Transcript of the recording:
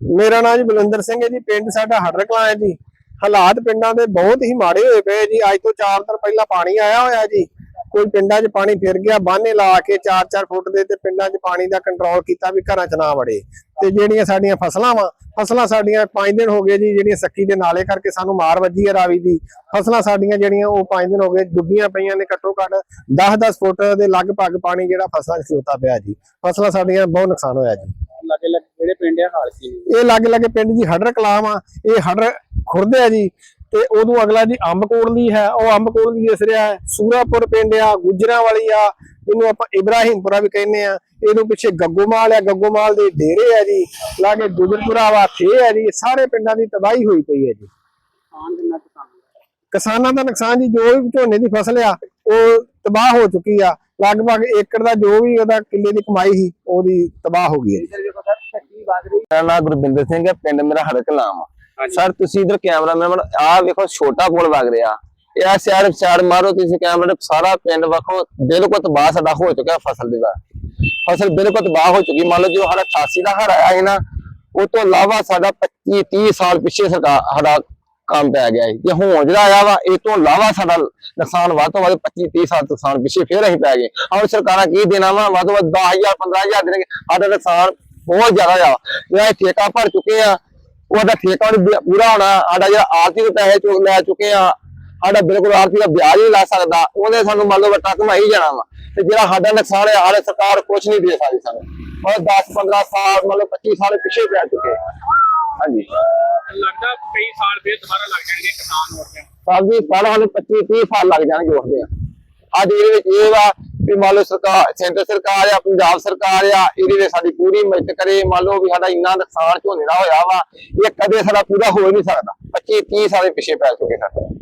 ਮੇਰਾ ਨਾਮ ਜੀ ਬਲਵਿੰਦਰ ਸਿੰਘ ਹੈ ਜੀ, ਪਿੰਡ ਸਾਡਾ ਹੜਕਲਾਂ ਹੈ ਜੀ। ਹਾਲਾਤ ਪਿੰਡਾਂ ਦੇ ਬਹੁਤ ਹੀ ਮਾੜੇ ਹੋਏ ਪਏ ਜੀ। ਅੱਜ ਤੋਂ 4 ਦਿਨ ਪਹਿਲਾਂ ਪਾਣੀ ਆਇਆ ਹੋਇਆ ਜੀ। ਕੋਈ ਪਿੰਡਾਂ 'ਚ ਪਾਣੀ ਫਿਰ ਗਿਆ, ਬਾਹਨੇ ਲਾ ਕੇ 4-4 ਫੁੱਟ ਦੇ ਤੇ ਪਿੰਡਾਂ 'ਚ ਪਾਣੀ ਦਾ ਕੰਟਰੋਲ ਕੀਤਾ ਵੀ ਘਰਾਂ 'ਚ ਨਾ ਵੜੇ। ਤੇ ਜਿਹੜੀਆਂ ਸਾਡੀਆਂ ਫਸਲਾਂ ਵਾ, ਫਸਲਾਂ ਸਾਡੀਆਂ 5 ਦਿਨ ਹੋ ਗਏ ਜੀ, ਜਿਹੜੀਆਂ ਸੱਕੀ ਦੇ ਨਾਲੇ ਕਰਕੇ ਸਾਨੂੰ ਮਾਰ ਵੱਜੀ ਹੈ ਰਾਵੀ ਦੀ। ਫਸਲਾਂ ਸਾਡੀਆਂ ਜਿਹੜੀਆਂ ਉਹ 5 ਦਿਨ ਹੋ ਗਏ ਡੁੱਬੀਆਂ ਪਈਆਂ ਨੇ ਘੱਟੋ ਘੱਟ 10-10 ਫੁੱਟ ਦੇ ਲਗਭਗ ਪਾਣੀ ਜਿਹੜਾ ਫਸਲਾਂ 'ਚ ਖਲੋਤਾ ਪਿਆ ਜੀ। ਫਸਲਾਂ ਸਾਡੀਆਂ ਬਹੁਤ ਨੁਕਸਾਨ ਹੋਇਆ ਜੀ। ਜਿਹੜੇ ਪਿੰਡ ਆ ਹਾਲ ਕੀ ਨੇ ਇਹ ਲਾਗੇ ਲਾਗੇ ਪਿੰਡ ਜੀ ਹੜਰ ਕਲਾਮ ਆ ਇਹ ਹੜਰ ਖੁਰਦੇ ਆ ਜੀ ਤੇ ਉਦੋਂ ਅਗਲਾ ਜੀ ਅੰਬ ਕੋੜਲੀ ਹੈ ਉਹ ਅੰਬ ਕੋੜਲੀ ਦਿਸ ਰਿਹਾ ਸੂਰਾਪੁਰ ਪਿੰਡ ਆ ਗੁਜਰਾਂ ਵਾਲੀ ਆ ਇਹਨੂੰ ਆਪਾਂ ਇਬਰਾਹੀਮਪੁਰਾ ਵੀ ਕਹਿੰਦੇ ਆ। ਇਹਨੂੰ ਪਿੱਛੇ ਗੱਗੋਮਾਲ ਆ ਗੱਗੋਮਾਲ ਦੇ ਡੇਰੇ ਆ ਜੀ ਲਾਗੇ ਗੁਜਰਪੁਰਾ ਵਾ ਥੇ ਆ ਜੀ ਸਾਰੇ ਪਿੰਡਾਂ ਦੀ ਤਬਾਹੀ ਹੋਈ ਪਈ ਹੈ ਜੀ। ਕਿਸਾਨਾਂ ਦਾ ਨੁਕਸਾਨ ਜੀ ਜੋ ਵੀ ਝੋਨੇ ਦੀ ਫਸਲ ਆ ਉਹ ਤਬਾਹ ਹੋ ਚੁੱਕੀ ਆ। ਲਗਭਗ ਏਕੜ ਦਾ ਜੋ ਵੀ ਉਹਦਾ ਕਿੱਲੇ ਦੀ ਕਮਾਈ ਸੀ ਉਹਦੀ ਤਬਾਹ ਹੋ ਗਈ ਹੈ ਮੇਰਾ ਨਾਮ ਗੁਰਬਿੰਦਰ ਸਿੰਘ ਹੈ ਪਿੰਡ ਮੇਰਾ ਹੜਕਲਾਮ ਆ। ਸਰ ਤੁਸੀਂ ਇਧਰ ਕੈਮਰਾਮੈਨ ਆਹ ਵੇਖੋ ਛੋਟਾ ਪੁਲ ਵਗ ਰਿਹਾ। ਇਹ ਸਿਆੜ ਸਿਆੜ ਮਾਰੋ ਤੁਸੀਂ ਕੈਮਰਾ ਸਾਰਾ ਪਿੰਡ ਵੇਖੋ ਬਿਲਕੁਲ ਤਬਾਹ ਸਾਡਾ ਹੋ ਚੁੱਕਿਆ ਫਸਲ ਦੇ ਦਾ ਫਸਲ ਬਿਲਕੁਲ ਤਬਾਹ ਹੋ ਚੁੱਕੀ। ਮੰਨ ਲਓ ਜੋ ਸਾਡਾ 88 ਦਾ ਹੜ ਆਇਆ ਹੈ ਨਾ ਉਹ ਤੋਂ ਇਲਾਵਾ ਸਾਡਾ 25 30 ਸਾਲ ਪਿੱਛੇ ਸਰਕਾਰ ਸਾਡਾ ਕੰਮ ਪੈ ਗਿਆ ਜੇ ਹੁਣ ਜਿਹੜਾ ਆਇਆ ਵਾ ਇਹ ਤੋਂ ਇਲਾਵਾ ਸਾਡਾ ਨੁਕਸਾਨ ਵੱਧ ਤੋਂ ਵੱਧ 25 30 ਸਾਲ ਨੁਕਸਾਨ ਪਿੱਛੇ ਫੇਰ ਅਸੀਂ ਪੈ ਗਏ। ਹੁਣ ਸਰਕਾਰਾਂ ਕੀ ਦੇਣਾ ਵਾ? ਵੱਧ ਤੋਂ ਵੱਧ 10000 15000 ਦੇਣਗੇ। ਸਾਡਾ ਨੁਕਸਾਨ ਬਹੁਤ ਜ਼ਿਆਦਾ ਆ। ਜਿਹੜਾ ਇਹ ਠੇਕਾ ਭਰ ਚੁੱਕੇ ਆ ਉਹਦਾ ਠੇਕਾ ਬ- ਪੂਰਾ ਹੋਣਾ ਸਾਡਾ ਜਿਹੜਾ ਆਰਥਿਕ ਪੈਸੇ ਚੁੱਕ ਲੈ ਚੁੱਕੇ ਆ ਸਾਡਾ ਬਿਲਕੁਲ ਆਰਥਿਕ ਦਾ ਵਿਆਜ ਨਹੀਂ ਲਾ ਸਕਦਾ ਉਹਨੇ ਸਾਨੂੰ ਮੰਨ ਲਓ ਵੱਟਾ ਕਮਾਈ ਜਾਣਾ ਵਾ। ਤੇ ਜਿਹੜਾ ਸਾਡਾ ਨੁਕਸਾਨ ਹੈ ਹਾਲੇ ਸਰਕਾਰ ਕੁਝ ਨਹੀਂ ਦੇ ਸਕਦੀ ਸਾਨੂੰ। ਉਹ 10 15 ਸਾਲ ਮੰਨ ਲਓ 25 ਸਾਲ ਪਿੱਛੇ ਪੈ ਚੁੱਕੇ। ਹਾਂਜੀ। ਲੱਗਦਾ ਕਈ ਸਾਲ ਫੇਰ ਦੁਬਾਰਾ ਲੱਗ ਜਾਣਗੇ ਕਿਸਾਨ ਹੋ ਗਿਆ ਸਾਹਿਬ ਜੀ ਸਾਲ ਹਾਲੇ 25 30 ਸਾਲ ਲੱਗ ਜਾਣਗੇ ਉੱਠਦੇ ਆ ਅੱਜ ਇਹਦੇ ਵਿੱਚ ਇਹ ਵਾ ਵੀ ਮੰਨ ਲਓ ਸਰਕਾਰ, ਸੈਂਟਰ ਸਰਕਾਰ ਆ, ਪੰਜਾਬ ਸਰਕਾਰ ਆ, ਇਹਦੇ ਵਿੱਚ ਸਾਡੀ ਪੂਰੀ ਮਦਦ ਕਰੇ, ਮੰਨ ਲਓ ਵੀ ਸਾਡਾ ਇੰਨਾ ਨੁਕਸਾਨ ਝੋਨੇ ਦਾ ਹੋਇਆ ਵਾ, ਇਹ ਕਦੇ ਸਾਡਾ ਪੂਰਾ ਹੋ ਹੀ ਨਹੀਂ ਸਕਦਾ। 25 30 ਸਾਲ ਪਿੱਛੇ ਪੈ ਚੁੱਕੇ ਸਾਡੇ